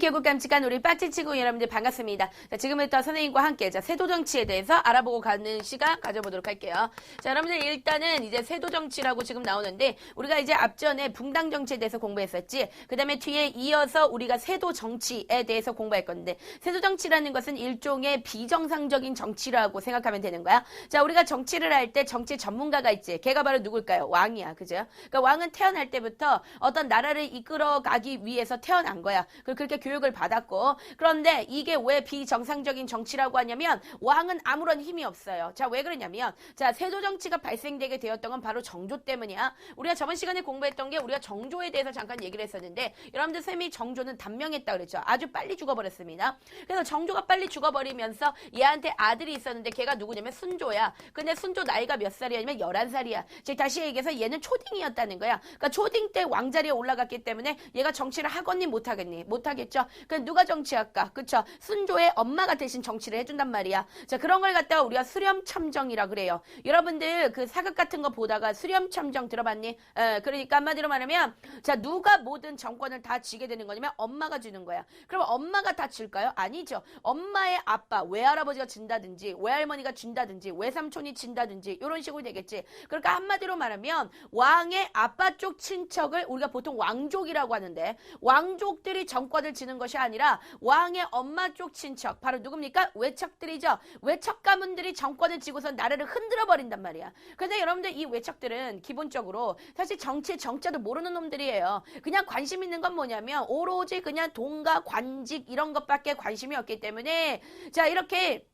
교육 깜찍한 우리 빠찌치고 여러분들 반갑습니다. 자, 지금부터 선생님과 함께 자, 세도 정치에 대해서 알아보고 가는 시간 가져보도록 할게요. 자, 여러분들 일단은 이제 세도 정치라고 지금 나오는데 우리가 이제 앞전에 붕당 정치에 대해서 공부했었지. 그다음에 뒤에 이어서 우리가 세도 정치에 대해서 공부할 건데 세도 정치라는 것은 일종의 비정상적인 정치라고 생각하면 되는 거야. 자, 우리가 정치를 할 때 정치 전문가가 있지. 걔가 바로 누굴까요? 왕이야. 그죠? 그러니까 왕은 태어날 때부터 어떤 나라를 이끌어 가기 위해서 태어난 거야. 그 렇게 교육을 받았고 그런데 이게 왜 비정상적인 정치라고 하냐면 왕은 아무런 힘이 없어요. 자, 왜 그러냐면 자, 세조 정치가 발생되게 되었던 건 바로 정조 때문이야. 우리가 저번 시간에 공부했던 게 우리가 정조에 대해서 잠깐 얘기를 했었는데 여러분들 쌤이 정조는 단명했다 그랬죠. 아주 빨리 죽어버렸습니다. 그래서 정조가 빨리 죽어버리면서 얘한테 아들이 있었는데 걔가 누구냐면 순조야. 근데 순조 나이가 몇 살이냐면 11살이야. 즉 다시 얘기해서 얘는 초딩이었다는 거야. 그러니까 초딩 때 왕자리에 올라갔기 때문에 얘가 정치를 하겠니 못하겠니? 못하겠 죠. 그 누가 정치할까? 그쵸? 순조의 엄마가 대신 정치를 해준단 말이야. 자 그런 걸 갖다가 우리가 수렴 참정이라 그래요. 여러분들 그 사극 같은 거 보다가 수렴 참정 들어봤니? 에, 그러니까 한마디로 말하면 자 누가 모든 정권을 다 쥐게 되는 거냐면 엄마가 주는 거야. 그럼 엄마가 다 질까요? 아니죠. 엄마의 아빠, 외할아버지가 진다든지 외할머니가 준다든지 외삼촌이 진다든지 이런 식으로 되겠지. 그러니까 한마디로 말하면 왕의 아빠 쪽 친척을 우리가 보통 왕족이라고 하는데 왕족들이 정권을 지는 것이 아니라 왕의 엄마 쪽 친척 바로 누굽니까? 외척들이죠. 외척 가문들이 정권을 지고서 나라를 흔들어 버린단 말이야. 근데 여러분들 이 외척들은 기본적으로 사실 정치의 정자도 모르는 놈들이에요. 그냥 관심 있는 건 뭐냐면 오로지 그냥 돈과 관직 이런 것밖에 관심이 없기 때문에 자 이렇게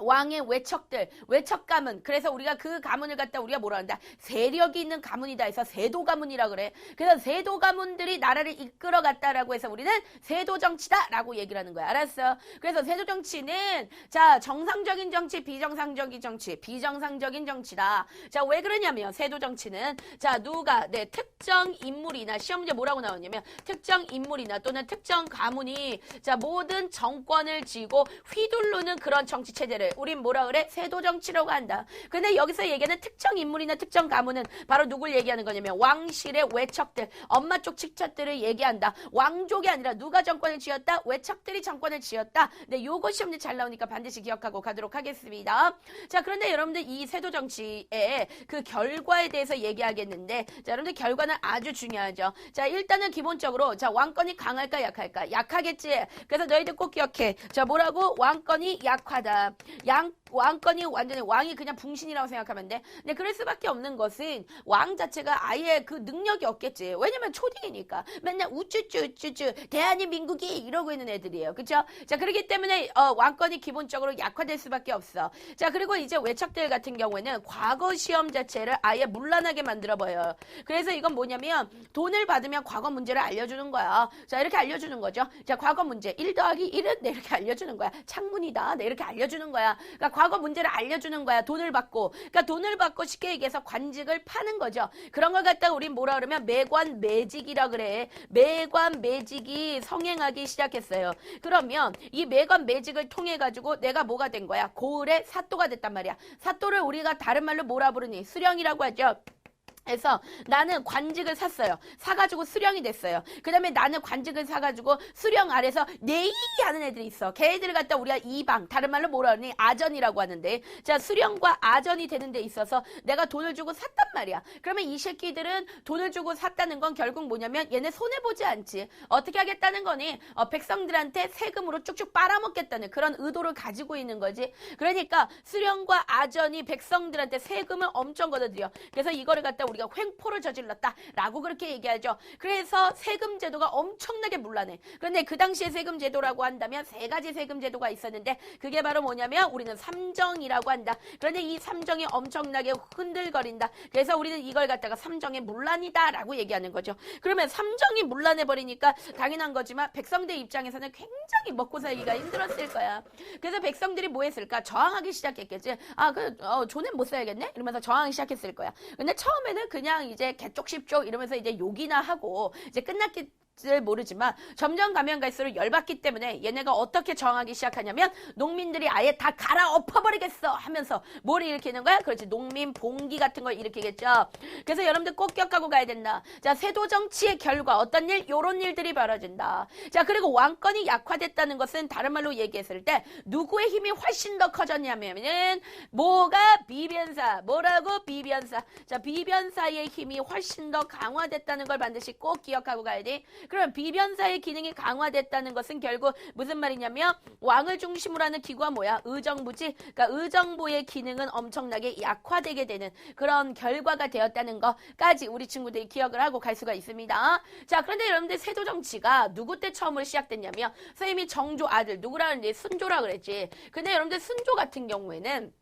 왕의 외척들, 외척 가문. 그래서 우리가 그 가문을 갖다 우리가 뭐라 한다? 세력이 있는 가문이다 해서 세도 가문이라 그래. 그래서 세도 가문들이 나라를 이끌어 갔다라고 해서 우리는 세도 정치다라고 얘기를 하는 거야. 알았어? 그래서 세도 정치는 자, 정상적인 정치, 비정상적인 정치, 비정상적인 정치다. 자, 왜 그러냐면 세도 정치는 자, 누가 내 네, 특정 인물이나 시험 문제 뭐라고 나오냐면 특정 인물이나 또는 특정 가문이 자, 모든 정권을 쥐고 휘두르는 그런 정치 체제를 우린 뭐라 그래? 세도 정치라고 한다. 근데 여기서 얘기하는 특정 인물이나 특정 가문은 바로 누굴 얘기하는 거냐면 왕실의 외척들, 엄마 쪽 직척들을 얘기한다. 왕족이 아니라 누가 정권을 지었다? 외척들이 정권을 지었다. 네, 요거 시험에 잘 나오니까 반드시 기억하고 가도록 하겠습니다. 자, 그런데 여러분들 이 세도 정치의 그 결과에 대해서 얘기하겠는데, 자, 여러분들 결과는 아주 중요하죠. 자, 일단은 기본적으로 자, 왕권이 강할까 약할까? 약하겠지. 그래서 너희들 꼭 기억해. 자, 뭐라고? 왕권이 약하다. 양 왕권이 완전히 왕이 그냥 붕신이라고 생각하면 돼. 근데 그럴 수밖에 없는 것은 왕 자체가 아예 그 능력이 없겠지. 왜냐면 초딩이니까 맨날 우쭈쭈 우쭈쭈 대한민국이 이러고 있는 애들이에요. 그렇죠? 자 그렇기 때문에 어, 왕권이 기본적으로 약화될 수밖에 없어. 자 그리고 이제 외척들 같은 경우에는 과거 시험 자체를 아예 문란하게 만들어 버려요. 그래서 이건 뭐냐면 돈을 받으면 과거 문제를 알려주는 거야. 자 이렇게 알려주는 거죠. 자 과거 문제 1 더하기 1은 네, 이렇게 알려주는 거야. 창문이다. 네, 이렇게 알려주는 거야. 그러니까 과거 문제를 알려주는 거야. 돈을 받고. 그러니까 돈을 받고 쉽게 얘기해서 관직을 파는 거죠. 그런 걸 갖다가 우린 뭐라 그러면 매관 매직이라 그래. 매관 매직이 성행하기 시작했어요. 그러면 이 매관 매직을 통해 가지고 내가 뭐가 된 거야? 고을의 사또가 됐단 말이야. 사또를 우리가 다른 말로 뭐라 부르니? 수령이라고 하죠. 해서 나는 관직을 샀어요. 사가지고 수령이 됐어요. 그 다음에 나는 관직을 사가지고 수령 아래서 내이 하는 애들이 있어. 걔들을 갖다 우리가 이방, 다른 말로 뭐라 하니? 아전이라고 하는데. 자, 수령과 아전이 되는 데 있어서 내가 돈을 주고 샀단 말이야. 그러면 이 새끼들은 돈을 주고 샀다는 건 결국 뭐냐면 얘네 손해보지 않지. 어떻게 하겠다는 거니? 어, 백성들한테 세금으로 쭉쭉 빨아먹겠다는 그런 의도를 가지고 있는 거지. 그러니까 수령과 아전이 백성들한테 세금을 엄청 걷어들여. 그래서 이거를 갖다 우리가 횡포를 저질렀다라고 그렇게 얘기하죠. 그래서 세금 제도가 엄청나게 문란해. 그런데 그 당시에 세금 제도라고 한다면 세 가지 세금 제도가 있었는데 그게 바로 뭐냐면 우리는 삼정이라고 한다. 그런데 이 삼정이 엄청나게 흔들거린다. 그래서 우리는 이걸 갖다가 삼정의 문란이다라고 얘기하는 거죠. 그러면 삼정이 문란해 버리니까 당연한 거지만 백성들 입장에서는 굉장히 먹고 살기가 힘들었을 거야. 그래서 백성들이 뭐 했을까? 저항하기 시작했겠지. 아, 그, 어, 존엔 못 살겠네? 이러면서 저항하기 시작했을 거야. 근데 처음에는 그냥 이제 개쪽 십쪽 이러면서 이제 욕이나 하고 이제 끝났기 줄 모르지만 점점 가면 갈수록 열받기 때문에 얘네가 어떻게 정하기 시작하냐면 농민들이 아예 다 갈아 엎어버리겠어 하면서 뭘 일으키는 거야? 그렇지 농민 봉기 같은 걸 일으키겠죠. 그래서 여러분들 꼭 기억하고 가야 된다. 자 세도 정치의 결과 어떤 일? 요런 일들이 벌어진다. 자 그리고 왕권이 약화됐다는 것은 다른 말로 얘기했을 때 누구의 힘이 훨씬 더 커졌냐면은 뭐가 비변사 뭐라고 비변사 자 비변사의 힘이 훨씬 더 강화됐다는 걸 반드시 꼭 기억하고 가야 돼. 그럼 비변사의 기능이 강화됐다는 것은 결국 무슨 말이냐면 왕을 중심으로 하는 기구가 뭐야? 의정부지. 그러니까 의정부의 기능은 엄청나게 약화되게 되는 그런 결과가 되었다는 것까지 우리 친구들이 기억을 하고 갈 수가 있습니다. 자, 그런데 여러분들 세조 정치가 누구 때 처음으로 시작됐냐면 선생님이 정조 아들 누구라는지 순조라 그랬지. 근데 여러분들 순조 같은 경우에는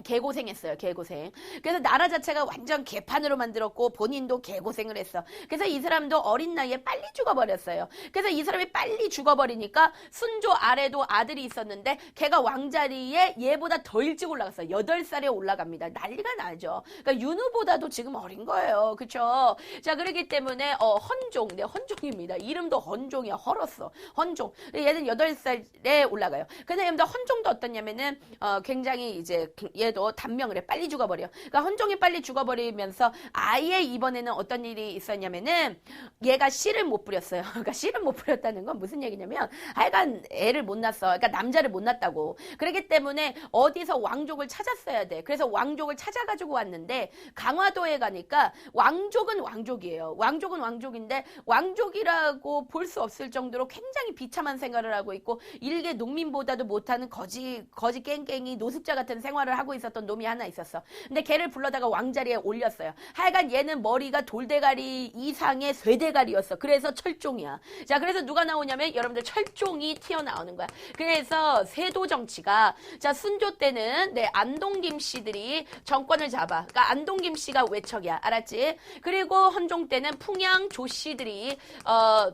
개고생했어요, 개고생. 그래서 나라 자체가 완전 개판으로 만들었고 본인도 개고생을 했어. 그래서 이 사람도 어린 나이에 빨리 죽어버렸어요. 그래서 이 사람이 빨리 죽어버리니까 순조 아래도 아들이 있었는데 걔가 왕자리에 얘보다 더 일찍 올라갔어요. 8살에 올라갑니다. 난리가 나죠. 그러니까 윤후보다도 지금 어린 거예요. 그쵸? 자, 그렇기 때문에 어, 헌종, 네, 헌종입니다. 이름도 헌종이야. 헐었어. 헌종. 얘는 8살에 올라가요. 근데 여러분들 헌종도 어떻냐면은 어, 굉장히 이제 얘도 단명을 해. 빨리 죽어버려. 그러니까 헌종이 빨리 죽어버리면서 아예 이번에는 어떤 일이 있었냐면은 얘가 씨를 못 부렸어요. 그러니까 씨를 못 부렸다는 건 무슨 얘기냐면 하여간 애를 못 낳았어. 그러니까 남자를 못 낳았다고. 그렇기 때문에 어디서 왕족을 찾았어야 돼. 그래서 왕족을 찾아가지고 왔는데 강화도에 가니까 왕족은 왕족이에요. 왕족은 왕족인데 왕족이라고 볼 수 없을 정도로 굉장히 비참한 생활을 하고 있고 일개 농민보다도 못하는 거지 거지 깽깽이 노숙자 같은 생활을 하고 있었던 놈이 하나 있었어. 근데 걔를 불러다가 왕자리에 올렸어요. 하여간 얘는 머리가 돌대가리 이상의 쇠대가리였어. 그래서 철종이야. 자, 그래서 누가 나오냐면 여러분들 철종이 튀어나오는 거야. 그래서 세도 정치가 자 순조 때는 네 안동김 씨들이 정권을 잡아. 그러니까 안동김 씨가 외척이야. 알았지? 그리고 헌종 때는 풍양 조 씨들이 어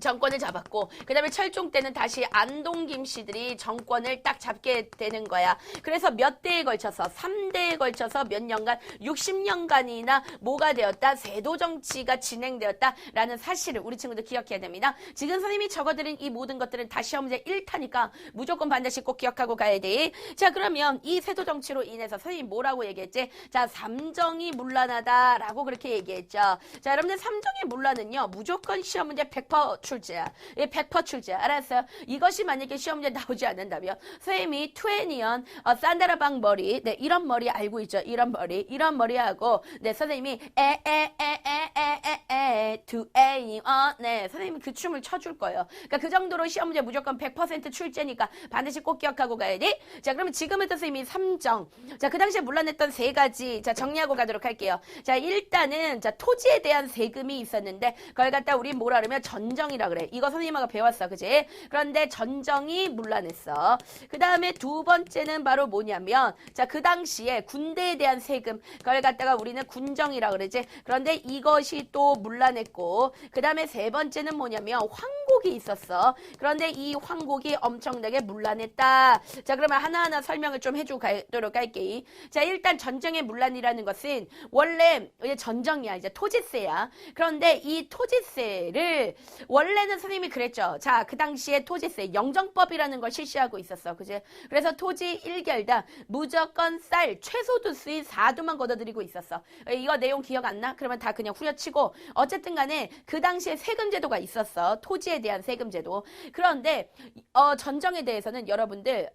정권을 잡았고 그 다음에 철종 때는 다시 안동 김 씨들이 정권을 딱 잡게 되는 거야. 그래서 몇 대에 걸쳐서 3대에 걸쳐서 몇 년간 60년간이나 뭐가 되었다 세도 정치가 진행되었다라는 사실을 우리 친구들 기억해야 됩니다. 지금 선생님이 적어드린 이 모든 것들은 다 시험 문제 1타니까 무조건 반드시 꼭 기억하고 가야 돼. 자 그러면 이 세도 정치로 인해서 선생님 뭐라고 얘기했지? 자 삼정이 문란하다라고 그렇게 얘기했죠. 자 여러분들 삼정의 문란은요 무조건 시험 문제 100% 출제야. 100% 출제야. 알았어요? 이것이 만약에 시험 문제 나오지 않는다면 선생님이 20년 어, 산다라방 머리 네 이런 머리 알고 있죠? 이런 머리 이런 머리하고 네 선생님이 에 에 에 에 에에에 두에이 어네 선생님이 그 춤을 춰줄 거예요. 그러니까 그 정도로 시험 문제 무조건 100% 출제니까 반드시 꼭 기억하고 가야 돼. 자 그러면 지금부터 선생님이 삼정 자그 당시에 물러냈던 세 가지 자 정리하고 가도록 할게요. 자 일단은 자 토지에 대한 세금이 있었는데 그걸 갖다 우리 뭐라 그러면 전정 이라 그래. 이거 선생님하고 배웠어, 그지? 그런데 전정이 물러냈어. 그 다음에 두 번째는 바로 뭐냐면 자 그 당시에 군대에 대한 세금 그걸 갖다가 우리는 군정이라 그러지. 그런데 이것이 또 물러냈고 그 다음에 세 번째는 뭐냐면 황 곡이 있었어. 그런데 이 황곡이 엄청나게 물러냈다. 자 그러면 하나하나 설명을 좀 해주고 가도록 할게. 자 일단 전정의 물란이라는 것은 원래 이제 전정이야 이제 토지세야. 그런데 이 토지세를 원래는 선생님이 그랬죠. 자 그 당시에 토지세 영정법이라는 걸 실시하고 있었어. 그지? 그래서 토지 1결당 무조건 쌀 최소도 수익 4두만 걷어들이고 있었어. 이거 내용 기억 안 나? 그러면 다 그냥 후려치고 어쨌든 간에 그 당시에 세금 제도가 있었어. 토지에 대한 세금 제도. 그런데 어, 전정에 대해서는 여러분들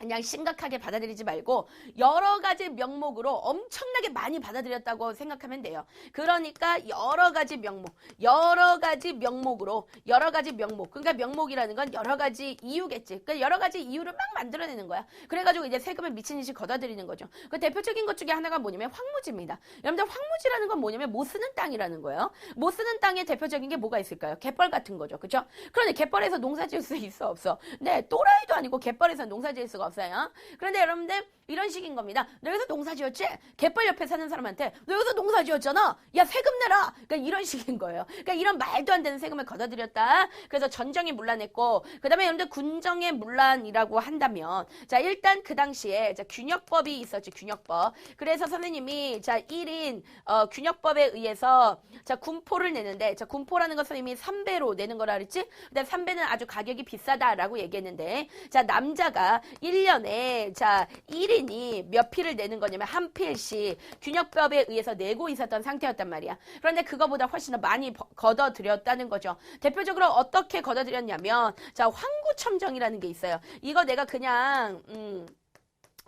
그냥 심각하게 받아들이지 말고 여러 가지 명목으로 엄청나게 많이 받아들였다고 생각하면 돼요. 그러니까 여러 가지 명목, 여러 가지 명목으로 여러 가지 명목. 그러니까 명목이라는 건 여러 가지 이유겠지. 그러니까 여러 가지 이유를 막 만들어내는 거야. 그래가지고 이제 세금을 미친 듯이 걷어들이는 거죠. 그 대표적인 것 중에 하나가 뭐냐면 황무지입니다. 여러분들 황무지라는 건 뭐냐면 못 쓰는 땅이라는 거예요. 못 쓰는 땅의 대표적인 게 뭐가 있을까요? 갯벌 같은 거죠. 그죠? 그런데 갯벌에서 농사 지을 수 있어 없어? 네, 또라이도 아니고 갯벌에서 농사 지을 수가 없어요. 그런데 여러분들 이런 식인 겁니다. 너 여기서 농사 지었지? 갯벌 옆에 사는 사람한테 너 여기서 농사 지었잖아. 야 세금 내라. 그러니까 이런 식인 거예요. 그러니까 이런 말도 안 되는 세금을 걷어들였다. 그래서 전정이 문란했고 그다음에 여러분들 군정의 문란이라고 한다면 자 일단 그 당시에 자 균역법이 있었지 균역법. 그래서 선생님이 자 1인 어, 균역법에 의해서 자 군포를 내는데 자 군포라는 것 선생님이 3배로 내는 거라 그랬지? 근데 3배는 아주 가격이 비싸다라고 얘기했는데 자 남자가 1 년에 자 1인이 몇 필을 내는 거냐면 한 필씩 균역법에 의해서 내고 있었던 상태였단 말이야. 그런데 그거보다 훨씬 더 많이 버- 걷어들였다는 거죠. 대표적으로 어떻게 걷어들였냐면 자 황구첨정이라는 게 있어요. 이거 내가 그냥 음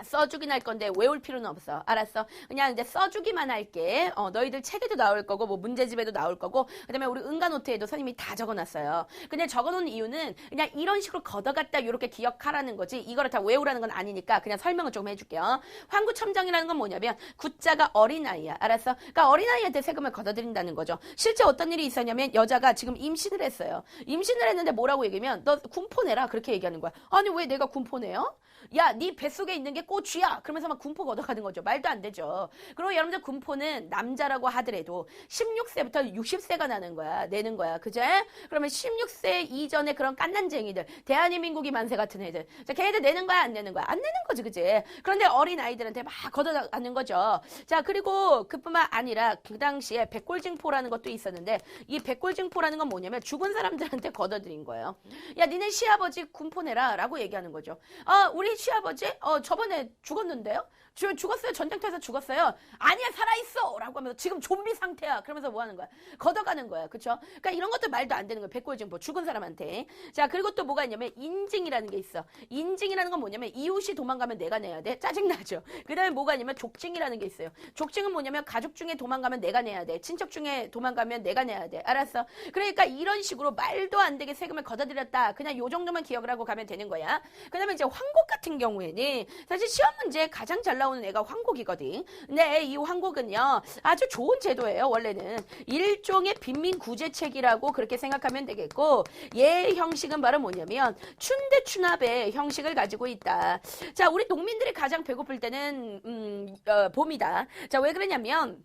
써주긴 할 건데 외울 필요는 없어. 알았어. 그냥 이제 써주기만 할게. 어, 너희들 책에도 나올 거고, 뭐 문제집에도 나올 거고, 그 다음에 우리 응가노트에도 선생님이 다 적어놨어요. 근데 적어놓은 이유는 그냥 이런 식으로 걷어갔다 이렇게 기억하라는 거지, 이거를 다 외우라는 건 아니니까 그냥 설명을 좀 해줄게요. 황구첨정이라는 건 뭐냐면, 구자가 어린아이야. 알았어? 그러니까 어린아이한테 세금을 걷어들인다는 거죠. 실제 어떤 일이 있었냐면, 여자가 지금 임신을 했어요. 임신을 했는데 뭐라고 얘기하면, 너 군포 내라. 그렇게 얘기하는 거야. 아니, 왜 내가 군포 내요? 야, 네 뱃속에 있는 게 고쥐야. 그러면서 막 군포 걷어가는 거죠. 말도 안 되죠. 그리고 여러분들 군포는 남자라고 하더라도 16세부터 60세가 나는 거야. 내는 거야. 그제? 그러면 16세 이전에 그런 깐난쟁이들, 대한민국이 만세 같은 애들. 자, 걔네들 내는 거야, 안 내는 거야? 안 내는 거지, 그제? 그런데 어린 아이들한테 막 걷어가는 거죠. 자, 그리고 그뿐만 아니라 그 당시에 백골증포라는 것도 있었는데 이 백골증포라는 건 뭐냐면 죽은 사람들한테 걷어들인 거예요. 야, 니네 시아버지 군포 내라 라고 얘기하는 거죠. 어, 우리 시아버지, 어, 저번에 죽었는데요? 주, 죽었어요. 전쟁터에서 죽었어요. 아니야, 살아있어! 라고 하면서 지금 좀비 상태야. 그러면서 뭐 하는 거야? 걷어가는 거야. 그쵸? 그러니까 이런 것도 말도 안 되는 거야. 백골증포. 죽은 사람한테. 자, 그리고 또 뭐가 있냐면 인증이라는 게 있어. 인증이라는 건 뭐냐면 이웃이 도망가면 내가 내야 돼. 짜증나죠? 그 다음에 뭐가 있냐면 족증이라는 게 있어요. 족증은 뭐냐면 가족 중에 도망가면 내가 내야 돼. 친척 중에 도망가면 내가 내야 돼. 알았어? 그러니까 이런 식으로 말도 안 되게 세금을 걷어들였다. 그냥 요 정도만 기억을 하고 가면 되는 거야. 그 다음에 이제 황곡 같은 경우에는 사실 시험 문제에 가장 잘 나오는 애가 황곡이거든. 근데 이 황곡은요 아주 좋은 제도예요. 원래는 일종의 빈민 구제책이라고 그렇게 생각하면 되겠고 얘 형식은 바로 뭐냐면 춘대춘합의 형식을 가지고 있다. 자 우리 농민들이 가장 배고플 때는 음, 어, 봄이다. 자 왜 그러냐면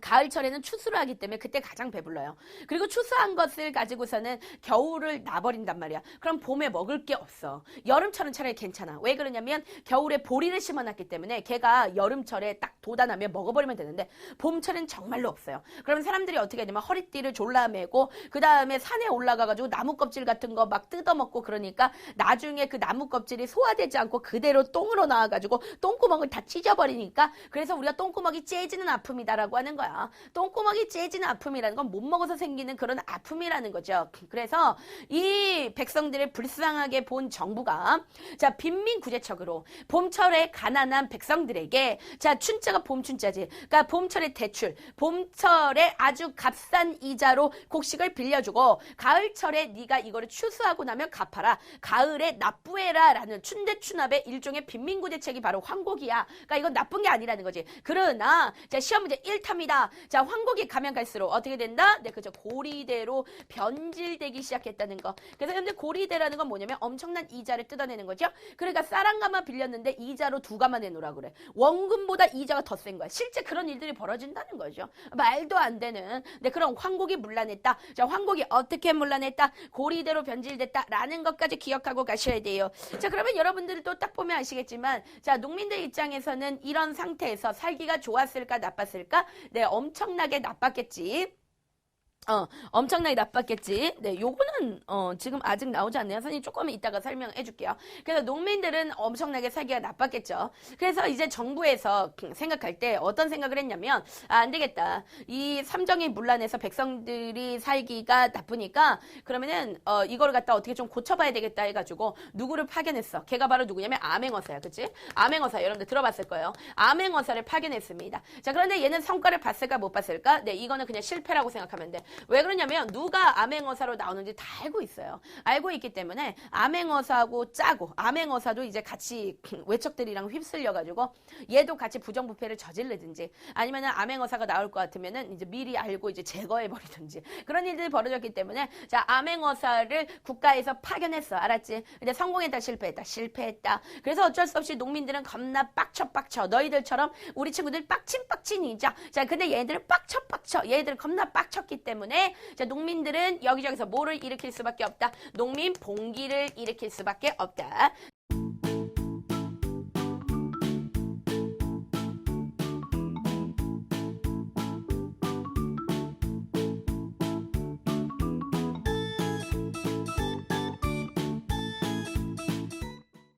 가을철에는 추수를 하기 때문에 그때 가장 배불러요. 그리고 추수한 것을 가지고서는 겨울을 놔버린단 말이야. 그럼 봄에 먹을 게 없어. 여름철은 차라리 괜찮아. 왜 그러냐면 겨울에 보리를 심어놨기 때문에 걔가 여름철에 딱 돋아나면 먹어버리면 되는데 봄철엔 정말로 없어요. 그러면 사람들이 어떻게 하냐면 허리띠를 졸라매고 그 다음에 산에 올라가가지고 나무 껍질 같은 거 막 뜯어먹고 그러니까 나중에 그 나무 껍질이 소화되지 않고 그대로 똥으로 나와가지고 똥구멍을 다 찢어버리니까 그래서 우리가 똥구멍이 째지는 아픔이다라고 하는 거야. 똥구멍이 째지는 아픔이라는 건 못 먹어서 생기는 그런 아픔이라는 거죠. 그래서 이 백성들을 불쌍하게 본 정부가 자 빈민 구제척으로 봄철에 가난한 백성들에게 자 춘자가 봄춘자지. 그러니까 봄철에 대출, 봄철에 아주 값싼 이자로 곡식을 빌려주고 가을철에 네가 이거를 추수하고 나면 갚아라. 가을에 납부해라라는 춘대춘합의 일종의 빈민구제책이 바로 황곡이야. 그러니까 이건 나쁜 게 아니라는 거지. 그러나 자 시험 문제 1탐이 다. 자 황곡이 가면 갈수록 어떻게 된다? 네 그죠 고리대로 변질되기 시작했다는 거. 그래서 현재 고리대라는 건 뭐냐면 엄청난 이자를 뜯어내는 거죠. 그러니까 쌀한가마 빌렸는데 이자로 두 가마 내놓으라 그래. 원금보다 이자가 더 센 거야. 실제 그런 일들이 벌어진다는 거죠. 말도 안 되는. 네 그럼 황곡이 문란했다. 자 황곡이 어떻게 문란했다? 고리대로 변질됐다라는 것까지 기억하고 가셔야 돼요. 자 그러면 여러분들도 딱 보면 아시겠지만 자 농민들 입장에서는 이런 상태에서 살기가 좋았을까 나빴을까? 네 엄청나게 나빴겠지. 어, 엄청나게 나빴겠지. 네, 요거는, 어, 지금 아직 나오지 않네요. 선생님 조금 이따가 설명해 줄게요. 그래서 농민들은 엄청나게 살기가 나빴겠죠. 그래서 이제 정부에서 생각할 때 어떤 생각을 했냐면, 아, 안 되겠다. 이 삼정이 문란해서 백성들이 살기가 나쁘니까, 그러면은, 어, 이거를 갖다 어떻게 좀 고쳐봐야 되겠다 해가지고, 누구를 파견했어. 걔가 바로 누구냐면 암행어사야. 그치? 암행어사. 여러분들 들어봤을 거예요. 암행어사를 파견했습니다. 자, 그런데 얘는 성과를 봤을까 못 봤을까? 네, 이거는 그냥 실패라고 생각하면 돼. 왜 그러냐면 누가 암행어사로 나오는지 다 알고 있어요. 알고 있기 때문에 암행어사하고 짜고 암행어사도 이제 같이 외척들이랑 휩쓸려가지고 얘도 같이 부정부패를 저지르든지 아니면은 암행어사가 나올 것 같으면은 이제 미리 알고 이제 제거해버리든지 그런 일들이 벌어졌기 때문에 자 암행어사를 국가에서 파견했어. 알았지? 근데 성공했다 실패했다 실패했다. 그래서 어쩔 수 없이 농민들은 겁나 빡쳐 빡쳐. 너희들처럼 우리 친구들 빡친 빡친이죠. 자 근데 얘들은 빡쳐 빡쳐. 얘들 겁나 빡쳤기 때문에 자 농민들은 여기저기서 뭐를 일으킬 수밖에 없다. 농민 봉기를 일으킬 수밖에 없다